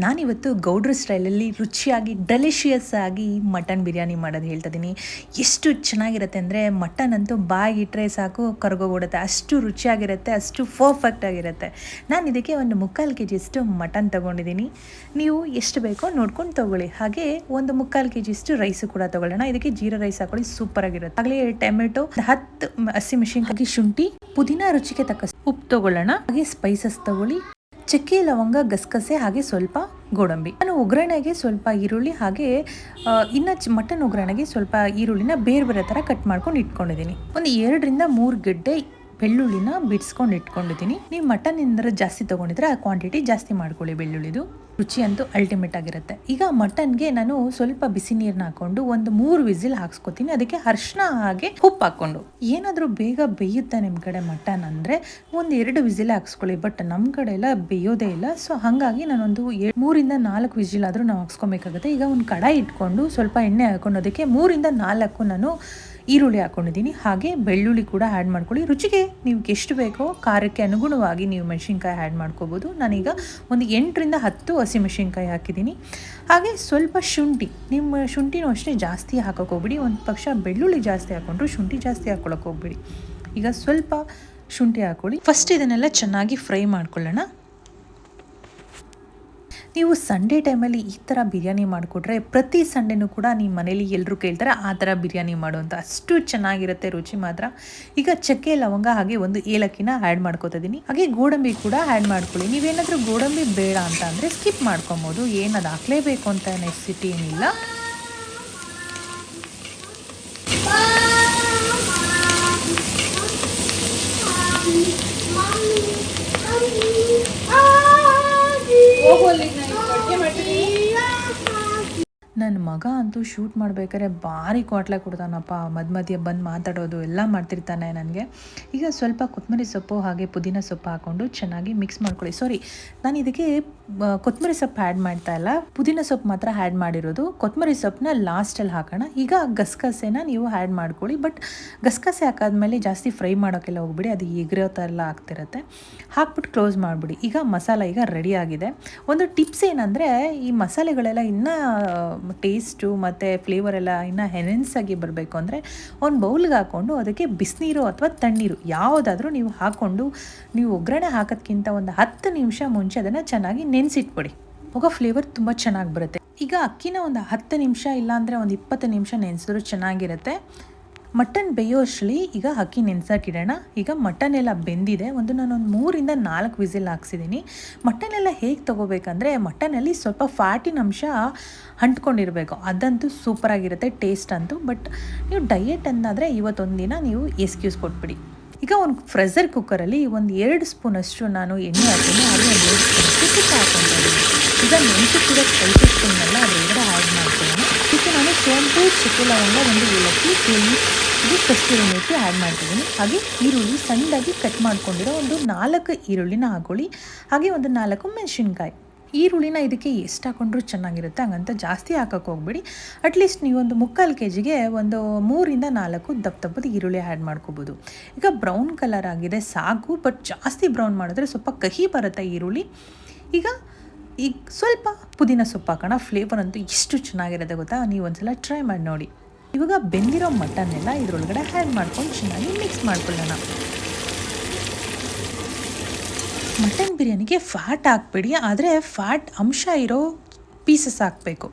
ನಾನಿವತ್ತು ಗೌಡ್ರ ಸ್ಟೈಲಲ್ಲಿ ರುಚಿಯಾಗಿ ಡೆಲಿಷಿಯಸ್ ಆಗಿ ಮಟನ್ ಬಿರಿಯಾನಿ ಮಾಡೋದು ಹೇಳ್ತಾ ಇದ್ದೀನಿ ಎಷ್ಟು ಚೆನ್ನಾಗಿರುತ್ತೆ ಅಂದರೆ ಮಟನ್ ಅಂತೂ ಬಾಯಿಗಿಟ್ರೆ ಸಾಕು, ಕರ್ಗೋಗ್ಬಿಡುತ್ತೆ. ಅಷ್ಟು ರುಚಿಯಾಗಿರುತ್ತೆ, ಅಷ್ಟು ಪರ್ಫೆಕ್ಟ್ ಆಗಿರುತ್ತೆ. ನಾನು ಇದಕ್ಕೆ ಒಂದು ಮುಕ್ಕಾಲು ಕೆ ಜಿಯಷ್ಟು ಮಟನ್ ತೊಗೊಂಡಿದ್ದೀನಿ ನೀವು ಎಷ್ಟು ಬೇಕೋ ನೋಡ್ಕೊಂಡು ತೊಗೊಳ್ಳಿ. ಹಾಗೆ ಒಂದು ಮುಕ್ಕಾಲು ಕೆ ಜಿಯಷ್ಟು ರೈಸು ಕೂಡ ತೊಗೊಳ್ಳೋಣ. ಇದಕ್ಕೆ ಜೀರಾ ರೈಸ್ ಹಾಕೊಳ್ಳಿ ಸೂಪರ್ ಆಗಿರುತ್ತೆ. ಆಗಲೇ ಟೊಮೆಟೊ, ಹತ್ತು ಹಸಿಮೆಣಸಿನ್ಕಾಯಿ ಶುಂಠಿ, ಪುದೀನ ರುಚಿಗೆ ತಕ್ಕ ಉಪ್ಪು ತೊಗೊಳ್ಳೋಣ. ಹಾಗೆ ಸ್ಪೈಸಸ್ ತಗೊಳ್ಳಿ. ಚಕ್ಕೆ, ಲವಂಗ, ಗಸಗಸೆ, ಹಾಗೆ ಸ್ವಲ್ಪ ಗೋಡಂಬಿ. ನಾನು ಒಗ್ಗರಣೆಗೆ ಸ್ವಲ್ಪ ಈರುಳ್ಳಿ, ಹಾಗೆ ಇನ್ನು ಚ ಮಟನ್ ಒಗ್ಗರಣೆಗೆ ಸ್ವಲ್ಪ ಈರುಳ್ಳಿನ ಬೇರೆ ಬೇರೆ ಥರ ಕಟ್ ಮಾಡ್ಕೊಂಡು ಇಟ್ಕೊಂಡಿದ್ದೀನಿ. ಒಂದು ಎರಡರಿಂದ ಮೂರು ಗಡ್ಡೆ ಬೆಳ್ಳುಳ್ಳಿನ ಬಿಡಿಸ್ಕೊಂಡು ಇಟ್ಕೊಂಡಿದ್ದೀನಿ. ನೀವು ಮಟನ್ ಏನಾದ್ರೆ ಜಾಸ್ತಿ ತೊಗೊಂಡಿದ್ರೆ ಆ ಕ್ವಾಂಟಿಟಿ ಜಾಸ್ತಿ ಮಾಡ್ಕೊಳ್ಳಿ ಬೆಳ್ಳುಳ್ಳಿದು. ರುಚಿ ಅಂತೂ ಅಲ್ಟಿಮೇಟ್ ಆಗಿರುತ್ತೆ. ಈಗ ಮಟನ್ಗೆ ನಾನು ಸ್ವಲ್ಪ ಬಿಸಿ ನೀರನ್ನ ಹಾಕೊಂಡು ಒಂದು ಮೂರು ವಿಸಿಲ್ ಹಾಕ್ಸ್ಕೊತೀನಿ. ಅದಕ್ಕೆ ಅರ್ಶಿನ ಹಾಗೆ ಉಪ್ಪು ಹಾಕ್ಕೊಂಡು. ಏನಾದರೂ ಬೇಗ ಬೇಯುತ್ತೆ ನಿಮ್ಮ ಕಡೆ ಮಟನ್ ಅಂದರೆ? ಒಂದು ಎರಡು ವಿಸಿಲ್ ಹಾಕ್ಸ್ಕೊಳ್ಳಿ. ಬಟ್ ನಮ್ಮ ಕಡೆ ಎಲ್ಲ ಬೇಯೋದೇ ಇಲ್ಲ. ಸೊ ಹಾಗಾಗಿ ನಾನೊಂದು ಮೂರಿಂದ ನಾಲ್ಕು ವಿಸಿಲ್ ಆದರೂ ನಾವು ಹಾಕ್ಸ್ಕೊಬೇಕಾಗುತ್ತೆ. ಈಗ ಒಂದು ಕಡಾಯಿ ಇಟ್ಕೊಂಡು ಸ್ವಲ್ಪ ಎಣ್ಣೆ ಹಾಕೊಂಡು, ಅದಕ್ಕೆ ಮೂರಿಂದ ನಾಲ್ಕು ನಾನು ಈರುಳ್ಳಿ ಹಾಕೊಂಡಿದ್ದೀನಿ. ಹಾಗೆ ಬೆಳ್ಳುಳ್ಳಿ ಕೂಡ ಆ್ಯಡ್ ಮಾಡ್ಕೊಳ್ಳಿ. ರುಚಿಗೆ ನೀವು ಎಷ್ಟು ಬೇಕೋ ಖಾರಕ್ಕೆ ಅನುಗುಣವಾಗಿ ನೀವು ಮೆಣಸಿನ್ಕಾಯಿ ಆ್ಯಡ್ ಮಾಡ್ಕೋಬೋದು. ನಾನೀಗ ಒಂದು ಎಂಟರಿಂದ ಹತ್ತು ಹಸಿಮೆಣಸಿನ್ಕಾಯಿ ಹಾಕಿದ್ದೀನಿ. ಹಾಗೆ ಸ್ವಲ್ಪ ಶುಂಠಿ, ನಿಮ್ಮ ಶುಂಠಿನೂ ಅಷ್ಟೇ ಜಾಸ್ತಿ ಹಾಕೋಕ್ಕೋಗ್ಬಿಡಿ ಒಂದು ಪಕ್ಷ ಬೆಳ್ಳುಳ್ಳಿ ಜಾಸ್ತಿ ಹಾಕ್ಕೊಂಡ್ರು ಶುಂಠಿ ಜಾಸ್ತಿ ಹಾಕ್ಕೊಳಕ್ಕೆ ಹೋಗ್ಬಿಡಿ. ಈಗ ಸ್ವಲ್ಪ ಶುಂಠಿ ಹಾಕೊಳ್ಳಿ. ಫಸ್ಟ್ ಇದನ್ನೆಲ್ಲ ಚೆನ್ನಾಗಿ ಫ್ರೈ ಮಾಡ್ಕೊಳ್ಳೋಣ. ನೀವು ಸಂಡೇ ಟೈಮಲ್ಲಿ ಈ ಥರ ಬಿರಿಯಾನಿ ಮಾಡಿಕೊಟ್ರೆ ಪ್ರತಿ ಸಂಡೇನೂ ಕೂಡ ನಿಮ್ಮ ಮನೇಲಿ ಎಲ್ಲರೂ ಕೇಳ್ತಾರೆ, ಆ ಥರ ಬಿರಿಯಾನಿ ಮಾಡು ಅಂತ. ಅಷ್ಟು ಚೆನ್ನಾಗಿರುತ್ತೆ ರುಚಿ ಮಾತ್ರ. ಈಗ ಚಕ್ಕೆ, ಲವಂಗ ಹಾಗೆ ಒಂದು ಏಲಕ್ಕಿನ ಆ್ಯಡ್ ಮಾಡ್ಕೋತಾ ಇದ್ದೀನಿ ಹಾಗೆ ಗೋಡಂಬಿ ಕೂಡ ಆ್ಯಡ್ ಮಾಡ್ಕೊಳ್ಳಿ. ನೀವೇನಾದರೂ ಗೋಡಂಬಿ ಬೇಡ ಅಂತ ಅಂದರೆ ಸ್ಕಿಪ್ ಮಾಡ್ಕೊಬೋದು. ಏನದು ಹಾಕ್ಲೇಬೇಕು ಅಂತ ನೆಸಿಟಿ ಏನಿಲ್ಲ. ಮಗ ಅಂತೂ ಶೂಟ್ ಮಾಡಬೇಕಾದ್ರೆ ಭಾರಿ ಕ್ವಾಟ್ಲೆ ಕೊಡ್ತಾನಪ್ಪ. ಮಧ್ಯ ಮಧ್ಯೆ ಬಂದು ಮಾತಾಡೋದು ಎಲ್ಲ ಮಾಡ್ತಿರ್ತಾನೆ ನನಗೆ. ಈಗ ಸ್ವಲ್ಪ ಕೊತ್ತಂಬರಿ ಸೊಪ್ಪು ಹಾಗೆ ಪುದೀನ ಸೊಪ್ಪು ಹಾಕ್ಕೊಂಡು ಚೆನ್ನಾಗಿ ಮಿಕ್ಸ್ ಮಾಡ್ಕೊಳ್ಳಿ. ಸಾರಿ ನಾನು ಇದಕ್ಕೆ ಕೊತ್ತಂಬರಿ ಸೊಪ್ಪು ಆ್ಯಡ್ ಮಾಡ್ತಾ ಇಲ್ಲ. ಪುದೀನ ಸೊಪ್ಪು ಮಾತ್ರ ಆ್ಯಡ್ ಮಾಡಿರೋದು. ಕೊತ್ತಂಬರಿ ಸೊಪ್ಪನ್ನ ಲಾಸ್ಟಲ್ಲಿ ಹಾಕೋಣ. ಈಗ ಗಸಗಸೆನ ನೀವು ಆ್ಯಡ್ ಮಾಡ್ಕೊಳ್ಳಿ. ಬಟ್ ಗಸಗಸೆ ಹಾಕಾದ್ಮೇಲೆ ಜಾಸ್ತಿ ಫ್ರೈ ಮಾಡೋಕ್ಕೆಲ್ಲ ಹೋಗ್ಬಿಡಿ. ಅದು ಎಗ್ರೋ ಥರ ಎಲ್ಲ ಆಗ್ತಿರುತ್ತೆ. ಹಾಕ್ಬಿಟ್ಟು ಕ್ಲೋಸ್ ಮಾಡಿಬಿಡಿ. ಈಗ ಮಸಾಲ ಈಗ ರೆಡಿ ಆಗಿದೆ. ಒಂದು ಟಿಪ್ಸ್ ಏನಂದರೆ, ಈ ಮಸಾಲೆಗಳೆಲ್ಲ ಇನ್ನೂ ಟೇಸ್ಟು ಮತ್ತು ಫ್ಲೇವರ್ ಎಲ್ಲ ಇನ್ನೂ ಹೆನೆನ್ಸಾಗಿ ಬರಬೇಕು ಅಂದರೆ ಒಂದು ಬೌಲ್ಗೆ ಹಾಕ್ಕೊಂಡು ಅದಕ್ಕೆ ಬಿಸಿನೀರು ಅಥವಾ ತಣ್ಣೀರು ಯಾವುದಾದ್ರೂ ನೀವು ಹಾಕ್ಕೊಂಡು ನೀವು ಒಗ್ಗರಣೆ ಹಾಕೋದ್ಕಿಂತ ಒಂದು ಹತ್ತು ನಿಮಿಷ ಮುಂಚೆ ಅದನ್ನು ಚೆನ್ನಾಗಿ ನೆನೆಸಿಟ್ಬಿಡಿ. ಆಗ ಫ್ಲೇವರ್ ತುಂಬ ಚೆನ್ನಾಗಿ ಬರುತ್ತೆ. ಈಗ ಅಕ್ಕಿನ ಒಂದು ಹತ್ತು ನಿಮಿಷ ಇಲ್ಲಾಂದರೆ ಒಂದು ಇಪ್ಪತ್ತು ನಿಮಿಷ ನೆನೆಸಿದ್ರು ಚೆನ್ನಾಗಿರುತ್ತೆ. ಮಟನ್ ಬೇಯೋ ಅಷ್ಟರಲ್ಲಿ ಈಗ ಅಕ್ಕಿ ನೆನೆಸೋಕ್ಕಿಡೋಣ ಈಗ ಮಟನ್ ಎಲ್ಲ ಬೆಂದಿದೆ. ಒಂದು ನಾನೊಂದು ಮೂರಿಂದ ನಾಲ್ಕು ವಿಸಿಲ್ ಹಾಕ್ಸಿದ್ದೀನಿ. ಮಟನ್ ಎಲ್ಲ ಹೇಗೆ ತೊಗೋಬೇಕಂದ್ರೆ, ಮಟನಲ್ಲಿ ಸ್ವಲ್ಪ ಫ್ಯಾಟಿನ ಅಂಶ ಅಂಟ್ಕೊಂಡಿರಬೇಕು. ಅದಂತೂ ಸೂಪರಾಗಿರುತ್ತೆ ಟೇಸ್ಟ್ ಅಂತೂ. ಬಟ್ ನೀವು ಡಯೆಟ್ ಅಂದಾದರೆ ಇವತ್ತೊಂದು ದಿನ ನೀವು ಎಸ್ಕ್ಯೂಸ್ ಕೊಟ್ಬಿಡಿ. ಈಗ ಒಂದು ಪ್ರೆಷರ್ ಕುಕ್ಕರಲ್ಲಿ ಒಂದು ಎರಡು ಸ್ಪೂನಷ್ಟು ನಾನು ಎಣ್ಣೆ ಹಾಕ್ತೀನಿ. ಅದು ಒಂದು ಎರಡು ಸ್ಪೂನಷ್ಟು ತುಪ್ಪ ಎಲ್ಲ ಇದ್ದೀನಿ ಈಗ ಮಾಡ್ತೀನಿ ಸ್ಪೈಸಸ್ಗಳನ್ನೆಲ್ಲ ಅದರೊಳಗಡೆ ಆ್ಯಡ್ ಮಾಡ್ತೀನಿ ಇದಕ್ಕೆ ನಾನು ಸೋಂಪು ಚಿಕ್ಕ ಲವಂಗ ಒಂದು ಏಲಕ್ಕಿ ಇದು ಕಸ್ತೂರಿ ಮೇಥಿ ಆ್ಯಡ್ ಮಾಡ್ತಿದ್ದೀನಿ. ಹಾಗೆ ಈರುಳ್ಳಿ ಸಣ್ಣದಾಗಿ ಕಟ್ ಮಾಡ್ಕೊಂಡಿರೋ ಒಂದು ನಾಲ್ಕು ಈರುಳ್ಳಿನ ಹಾಕೊಳ್ಳಿ. ಹಾಗೆ ಒಂದು ನಾಲ್ಕು ಮೆಣಸಿನ್ಕಾಯಿ. ಈರುಳ್ಳಿನ ಇದಕ್ಕೆ ಎಷ್ಟು ಹಾಕೊಂಡ್ರೂ ಚೆನ್ನಾಗಿರುತ್ತೆ, ಹಂಗಂತ ಜಾಸ್ತಿ ಹಾಕೋಕೆ ಹೋಗ್ಬೇಡಿ. ಅಟ್ಲೀಸ್ಟ್ ನೀವೊಂದು ಮುಕ್ಕಾಲು ಕೆ ಜಿಗೆ ಒಂದು ಮೂರಿಂದ ನಾಲ್ಕು ದಪ್ಪ ದಪ್ಪದ ಈರುಳ್ಳಿ ಆ್ಯಡ್ ಮಾಡ್ಕೋಬೋದು. ಈಗ ಬ್ರೌನ್ ಕಲರ್ ಆಗಿದೆ, ಸಾಕು ಬಟ್ ಜಾಸ್ತಿ ಬ್ರೌನ್ ಮಾಡಿದ್ರೆ ಸ್ವಲ್ಪ ಕಹಿ ಬರುತ್ತೆ ಈರುಳ್ಳಿ. ಈಗ ಈಗ ಸ್ವಲ್ಪ ಪುದೀನ ಸೊಪ್ಪು ಹಾಕೋಣ. ಫ್ಲೇವರ್ ಅಂತೂ ಎಷ್ಟು ಚೆನ್ನಾಗಿರುತ್ತೆ ಗೊತ್ತಾ? ನೀವು ಒಂದ್ಸಲ ಟ್ರೈ ಮಾಡಿ ನೋಡಿ. ಇವಾಗ ಬೆಂದಿರೋ ಮಟನ್ ಎಲ್ಲ ಇದ್ರೊಳಗಡೆ ಹ್ಯಾಡ್ ಮಾಡ್ಕೊಂಡು ಚೆನ್ನಾಗಿ ಮಿಕ್ಸ್ ಮಾಡ್ಕೊಳ್ಳೋಣ. ಮಟನ್ ಬಿರಿಯಾನಿಗೆ ಫ್ಯಾಟ್ ಹಾಕ್ಬೇಡಿ, ಆದರೆ ಫ್ಯಾಟ್ ಅಂಶ ಇರೋ ಪೀಸಸ್ ಹಾಕಬೇಕು.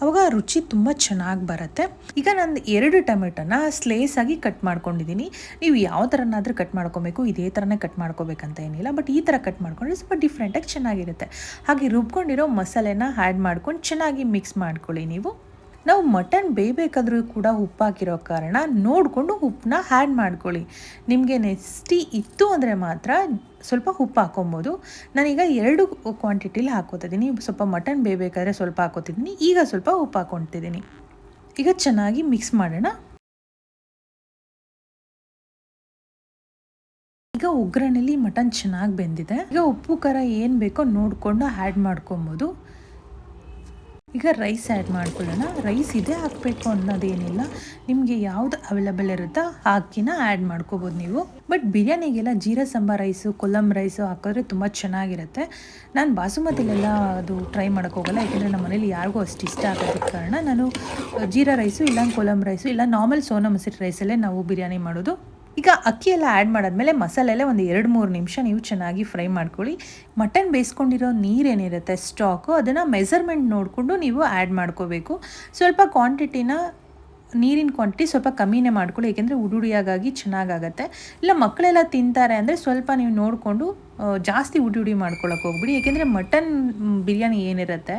ಅವಾಗ ರುಚಿ ತುಂಬ ಚೆನ್ನಾಗಿ ಬರುತ್ತೆ. ಈಗ ನಾನು ಎರಡು ಟೊಮೆಟೊನ ಆಗಿ ಕಟ್ ಮಾಡ್ಕೊಂಡಿದ್ದೀನಿ ನೀವು ಯಾವ ಥರನಾದರೂ ಕಟ್ ಮಾಡ್ಕೊಬೇಕು, ಇದೇ ಥರನೇ ಕಟ್ ಮಾಡ್ಕೋಬೇಕಂತ ಏನಿಲ್ಲ ಬಟ್ ಈ ಥರ ಕಟ್ ಮಾಡ್ಕೊಂಡ್ರೆ ಸ್ವಲ್ಪ ಡಿಫ್ರೆಂಟಾಗಿ ಚೆನ್ನಾಗಿರುತ್ತೆ. ಹಾಗೆ ರುಬ್ಕೊಂಡಿರೋ ಮಸಾಲೆನ ಆ್ಯಡ್ ಮಾಡ್ಕೊಂಡು ಚೆನ್ನಾಗಿ ಮಿಕ್ಸ್ ಮಾಡ್ಕೊಳ್ಳಿ ನೀವು. ನಾವು ಮಟನ್ ಬೇಯಬೇಕಾದ್ರೂ ಕೂಡ ಉಪ್ಪು ಹಾಕಿರೋ ಕಾರಣ ನೋಡಿಕೊಂಡು ಉಪ್ಪನ್ನ ಹ್ಯಾಡ್ ಮಾಡ್ಕೊಳ್ಳಿ. ನಿಮಗೆ ನೆಸ್ಟಿ ಇತ್ತು ಅಂದರೆ ಮಾತ್ರ ಸ್ವಲ್ಪ ಉಪ್ಪು ಹಾಕೊಬೋದು ನಾನೀಗ ಎರಡು ಕ್ವಾಂಟಿಟಿಲಿ ಹಾಕೋತಿದ್ದೀನಿ ಸ್ವಲ್ಪ ಮಟನ್ ಬೇಯಬೇಕಾದ್ರೆ ಸ್ವಲ್ಪ ಹಾಕೋತಿದ್ದೀನಿ ಈಗ ಸ್ವಲ್ಪ ಉಪ್ಪು ಹಾಕೊತಿದ್ದೀನಿ ಈಗ ಚೆನ್ನಾಗಿ ಮಿಕ್ಸ್ ಮಾಡೋಣ. ಈಗ ಒಗ್ಗರಣೆಲಿ ಮಟನ್ ಚೆನ್ನಾಗಿ ಬೆಂದಿದೆ. ಈಗ ಉಪ್ಪು ಖಾರ ಏನು ಬೇಕೋ ನೋಡಿಕೊಂಡು ಆ್ಯಡ್ ಮಾಡ್ಕೊಬೋದು. ಈಗ ರೈಸ್ ಆ್ಯಡ್ ಮಾಡ್ಕೊಳ್ಳೋಣ. ರೈಸ್ ಇದೇ ಹಾಕಬೇಕು ಅನ್ನೋದೇನಿಲ್ಲ. ನಿಮಗೆ ಯಾವ್ದು ಅವೈಲಬಲ್ ಇರುತ್ತೋ ಹಾಕಿನ ಆ್ಯಡ್ ಮಾಡ್ಕೋಬೋದು ನೀವು. ಬಟ್ ಬಿರಿಯಾನಿಗೆಲ್ಲ ಜೀರಾ ಸಾಂಬಾರ್ ರೈಸು ಕೊಲ್ಲಂ ರೈಸು ಹಾಕಿದ್ರೆ ತುಂಬ ಚೆನ್ನಾಗಿರುತ್ತೆ. ನಾನು ಬಾಸುಮತಿಲೆಲ್ಲ ಅದು ಟ್ರೈ ಮಾಡೋಕ್ಕೋಗಲ್ಲ ಯಾಕೆಂದರೆ ನಮ್ಮ ಮನೇಲಿ ಯಾರಿಗೂ ಅಷ್ಟು ಇಷ್ಟ ಆಗೋದಕ್ಕೆ ಕಾರಣ ನಾನು ಜೀರಾ ರೈಸು ಇಲ್ಲ ಕೊಲ್ಲಂ ರೈಸು ಇಲ್ಲ ನಾರ್ಮಲ್ ಸೋನಾ ಮಸೂರಿ ರೈಸಲ್ಲೇ ನಾವು ಬಿರಿಯಾನಿ ಮಾಡೋದು. ಈಗ ಅಕ್ಕಿ ಎಲ್ಲ ಆ್ಯಡ್ ಮಾಡಾದ್ಮೇಲೆ ಮಸಾಲೆಲ್ಲ ಒಂದು ಎರಡು ಮೂರು ನಿಮಿಷ ನೀವು ಚೆನ್ನಾಗಿ ಫ್ರೈ ಮಾಡ್ಕೊಳ್ಳಿ. ಮಟನ್ ಬೇಯಿಸ್ಕೊಂಡಿರೋ ನೀರೇನಿರುತ್ತೆ ಸ್ಟಾಕು ಅದನ್ನು ಮೆಸರ್ಮೆಂಟ್ ನೋಡಿಕೊಂಡು ನೀವು ಆ್ಯಡ್ ಮಾಡ್ಕೋಬೇಕು. ಸ್ವಲ್ಪ ಕ್ವಾಂಟಿಟಿನ ನೀರಿನ ಕ್ವಾಂಟಿಟಿ ಸ್ವಲ್ಪ ಕಮ್ಮಿನೇ ಮಾಡ್ಕೊಳ್ಳಿ, ಏಕೆಂದರೆ ಉಡುಡಿಯಾಗಿ ಚೆನ್ನಾಗಾಗತ್ತೆ. ಇಲ್ಲ, ಮಕ್ಕಳೆಲ್ಲ ತಿಂತಾರೆ ಅಂದರೆ ಸ್ವಲ್ಪ ನೀವು ನೋಡಿಕೊಂಡು ಜಾಸ್ತಿ ಉಡಿ ಮಾಡ್ಕೊಳ್ಳೋಕೆ ಹೋಗ್ಬಿಡಿ. ಏಕೆಂದರೆ ಮಟನ್ ಬಿರಿಯಾನಿ ಏನಿರುತ್ತೆ,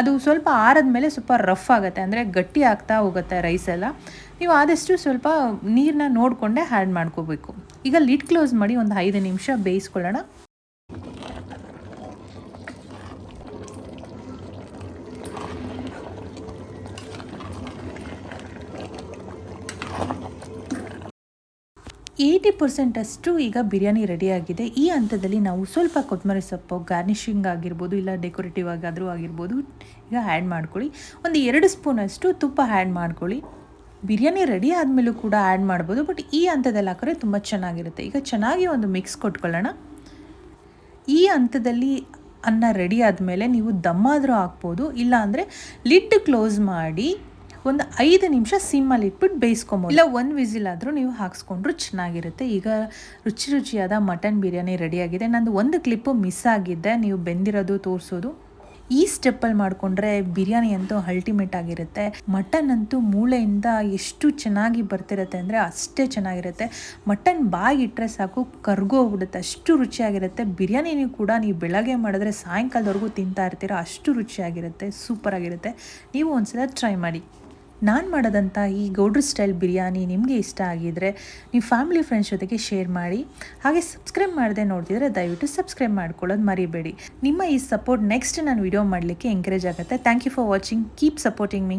ಅದು ಸ್ವಲ್ಪ ಆರದ ಮೇಲೆ ಸ್ವಲ್ಪ ರಫ್ ಆಗುತ್ತೆ, ಅಂದರೆ ಗಟ್ಟಿ ಆಗ್ತಾ ಹೋಗುತ್ತೆ ರೈಸ್ ಎಲ್ಲ. ನೀವು ಆದಷ್ಟು ಸ್ವಲ್ಪ ನೀರನ್ನ ನೋಡಿಕೊಂಡೇ ಹ್ಯಾಡ್ ಮಾಡ್ಕೋಬೇಕು. ಈಗ ಲಿಡ್ ಕ್ಲೋಸ್ ಮಾಡಿ ಒಂದು ಐದು ನಿಮಿಷ ಬೇಯಿಸ್ಕೊಳ್ಳೋಣ. ಏಯ್ಟಿ ಪರ್ಸೆಂಟಷ್ಟು ಈಗ ಬಿರಿಯಾನಿ ರೆಡಿಯಾಗಿದೆ ಈ ಹಂತದಲ್ಲಿ ನಾವು ಸ್ವಲ್ಪ ಕೊತ್ತಂಬರಿ ಸೊಪ್ಪು ಗಾರ್ನಿಷಿಂಗ್ ಆಗಿರ್ಬೋದು, ಇಲ್ಲ ಡೆಕೋರೇಟಿವ್ ಆಗಾದರೂ ಆಗಿರ್ಬೋದು, ಈಗ ಆ್ಯಡ್ ಮಾಡ್ಕೊಳ್ಳಿ. ಒಂದು ಎರಡು ಸ್ಪೂನಷ್ಟು ತುಪ್ಪ ಆ್ಯಡ್ ಮಾಡ್ಕೊಳ್ಳಿ. ಬಿರಿಯಾನಿ ರೆಡಿ ಆದಮೇಲೂ ಕೂಡ ಆ್ಯಡ್ ಮಾಡ್ಬೋದು ಬಟ್ ಈ ಹಂತದಲ್ಲಿ ಹಾಕಿದ್ರೆ ತುಂಬ ಚೆನ್ನಾಗಿರುತ್ತೆ. ಈಗ ಚೆನ್ನಾಗಿ ಒಂದು ಮಿಕ್ಸ್ ಕೊಟ್ಕೊಳ್ಳೋಣ. ಈ ಹಂತದಲ್ಲಿ ಅನ್ನ ರೆಡಿ ಆದಮೇಲೆ ನೀವು ದಮ್ಮಾದರೂ ಹಾಕ್ಬೋದು, ಇಲ್ಲಾಂದರೆ ಲಿಡ್ ಕ್ಲೋಸ್ ಮಾಡಿ ಒಂದು ಐದು ನಿಮಿಷ ಸಿಮ್ಮಲ್ಲಿ ಇಟ್ಬಿಟ್ಟು ಬೇಯಿಸ್ಕೊಬೋದು. ಇಲ್ಲ, ಒಂದು ವಿಸಿಲ್ ಆದರೂ ನೀವು ಹಾಕ್ಸ್ಕೊಂಡ್ರು ಚೆನ್ನಾಗಿರುತ್ತೆ. ಈಗ ರುಚಿ ರುಚಿಯಾದ ಮಟನ್ ಬಿರಿಯಾನಿ ರೆಡಿಯಾಗಿದೆ. ನಂದು ಒಂದು ಕ್ಲಿಪ್ಪು ಮಿಸ್ ಆಗಿದ್ದೆ ನೀವು ಬೆಂದಿರೋದು, ತೋರಿಸೋದು. ಈ ಸ್ಟೆಪ್ಪಲ್ಲಿ ಮಾಡಿಕೊಂಡ್ರೆ ಬಿರಿಯಾನಿ ಅಂತೂ ಅಲ್ಟಿಮೇಟ್ ಆಗಿರುತ್ತೆ. ಮಟನ್ ಅಂತೂ ಮೂಳೆಯಿಂದ ಎಷ್ಟು ಚೆನ್ನಾಗಿ ಬರ್ತಿರುತ್ತೆ ಅಂದರೆ ಅಷ್ಟೇ ಚೆನ್ನಾಗಿರುತ್ತೆ. ಮಟನ್ ಬಾಯಿಗಿಟ್ರೆ ಸಾಕು ಕರ್ಗೋಗ್ಬಿಡುತ್ತೆ ಅಷ್ಟು ರುಚಿಯಾಗಿರುತ್ತೆ. ಬಿರಿಯಾನಿನೂ ಕೂಡ ನೀವು ಬೆಳಗ್ಗೆ ಮಾಡಿದ್ರೆ ಸಾಯಂಕಾಲದವರೆಗೂ ತಿಂತಾ ಇರ್ತೀರ, ಅಷ್ಟು ರುಚಿಯಾಗಿರುತ್ತೆ ಸೂಪರಾಗಿರುತ್ತೆ ನೀವು ಒಂದ್ಸಲ ಟ್ರೈ ಮಾಡಿ. ನಾನು ಮಾಡೋದಂಥ ಈ ಗೌಡ್ರ ಸ್ಟೈಲ್ ಬಿರಿಯಾನಿ ನಿಮಗೆ ಇಷ್ಟ ಆಗಿದರೆ ನೀವು ಫ್ಯಾಮಿಲಿ ಫ್ರೆಂಡ್ಸ್ ಜೊತೆಗೆ ಶೇರ್ ಮಾಡಿ. ಹಾಗೆ ಸಬ್ಸ್ಕ್ರೈಬ್ ಮಾಡದೆ ನೋಡ್ತಿದ್ರೆ ದಯವಿಟ್ಟು ಸಬ್ಸ್ಕ್ರೈಬ್ ಮಾಡ್ಕೊಳ್ಳೋದು ಮರಿಬೇಡಿ. ನಿಮ್ಮ ಈ ಸಪೋರ್ಟ್ ನೆಕ್ಸ್ಟ್ ನಾನು ವಿಡಿಯೋ ಮಾಡಲಿಕ್ಕೆ ಎಂಕರೇಜ್ ಆಗುತ್ತೆ. Thank you for watching keep supporting me